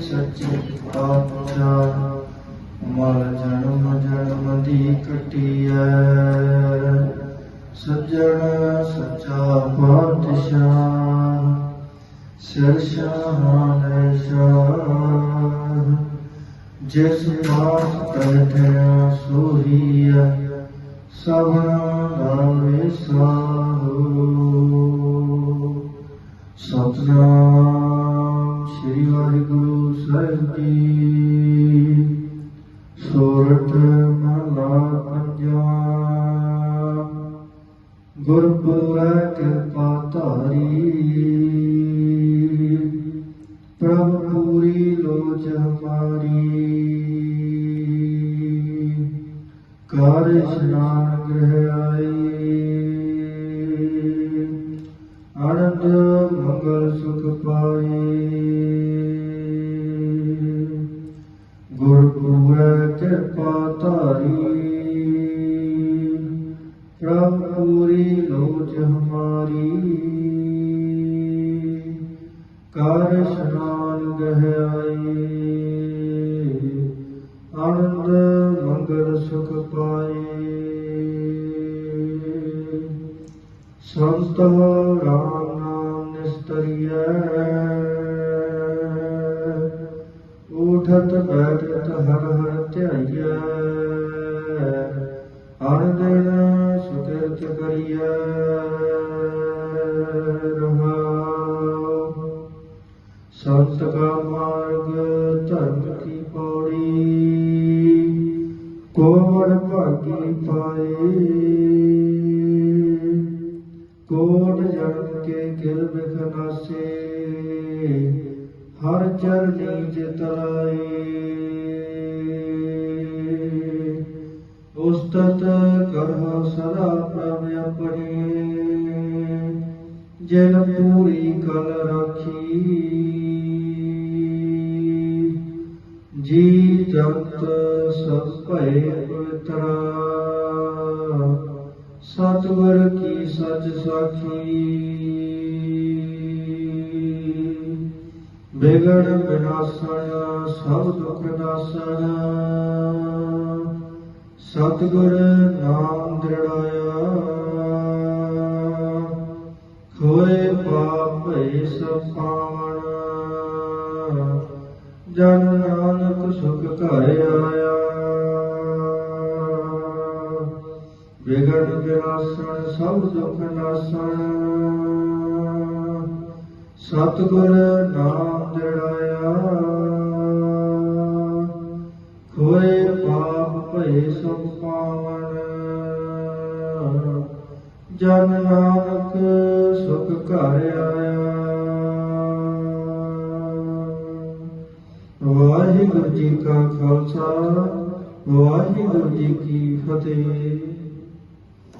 ਸੱਚੇ ਪਾਤਸ਼ਾਹ ਮਲ ਜਨਮ ਜਨਮ ਦੀ ਕਟਿਐ ਸੱਜਣ ਸੱਚਾ ਪਾਤਸ਼ਾਹ, ਸਿਰ ਸ਼ਾਹਨ ਸ਼ਾਹ ਜਿਸ ਪਾਸ ਬੈਠਿਆ ਸੋਹੀਆ ਸਭਨਾ ਦਾ ਵਿਸਾਹੋ ਸਤਨਾਮ ਵਾਹਿਗੁਰੂ ਸਾਹਿਬ ਸੋਰਠ ਮਹਲਾ ਪੰਜਵਾ। ਗੁਰਪੁਰੈ ਕਿਰਪਾ ਧਾਰੀ। ਪ੍ਰਭ ਪੂਰੀ ਲੋਚ ਹਮਾਰੀ। ਕਾਰ ਇਸ਼ਨਾਨ ਗ੍ਰਹਿ ਆਈ। ਆਨੰਦ, ਮੰਗਲ ਸੁਖ ਪਾਈ। ਗੁਰ ਪੂਰੈ ਕਿਰਪਾ ਧਾਰੀ। ਪ੍ਰਭ ਪੂਰੀ ਲੋਚ ਹਮਾਰੀ। ਕਾਰ ਇਸ਼ਨਾਨ ਗਹਿ ਆਈ ਆਨੰਦ, ਮੰਗਲ ਸੁਖ ਪਾਏ ਸੰਤ, ਰਾਮ ਨਾਮ ਉਠਤ ਬੈਠਤ ਹਰ ਹਰ ਧਿਆਈਐ। ਹਰ ਦਿਨ ਸੁਕਿਰਤ ਕਰੀਐ। ਰਹਾਉ। ਸੰਤ ਕਾ ਮਾਰਗ ਧਰਮ ਕੀ ਪੌੜੀ। ਕੋਮਲ ਭਾਗੀ ਪਾਏ। ਕੇ ਗਿਲ ਬਿਖਨਾਸੇ ਹਰ ਚਰਨੀ ਜਿਤਾਏ ਉਸਤਤ ਕਰਹੁ ਸਦਾ ਪ੍ਰਭ ਆਪਣੇ। ਜਿਨ ਪੂਰੀ ਕਲ ਰਾਖੀ। ਜੀ ਜਗਤ ਸਭ ਭਏ ਪਵਿੱਤਰਾ। ਸਤਿਗੁਰ ਕੀ ਸੱਚ ਸਾਖੀ। ਬਿਗੜ ਬਿਨਾਸਣ, ਸਭ ਦੁਖ ਨਾਸਣ। ਸਤਿਗੁਰ ਨਾਮ ਦ੍ਰਿੜਾਇਆ। ਖੋਏ ਪਾਪ ਭਏ ਸਭ ਪਾਵਨ ਜਨ ਨਾਨਕ ਸੁਖ ਘਰ ਆਇਆ। ਵਿਗੜ ਵਿਨਾਸਣ ਸਭ ਦੁਖ ਨਾਸਣ। ਸਤਿਗੁਰ ਨਾਮ ਜੜਾਇਆ। ਖੋਏ ਪਾਪ ਭਏ ਸਭ ਪਾਵਨ। ਜਨ ਨਾਨਕ ਸੁਖ ਘਰ ਆਇਆ। ਵਾਹਿਗੁਰੂ ਜੀ ਕਾ ਖਾਲਸਾ, ਵਾਹਿਗੁਰੂ ਜੀ ਕੀ ਫਤਿਹ।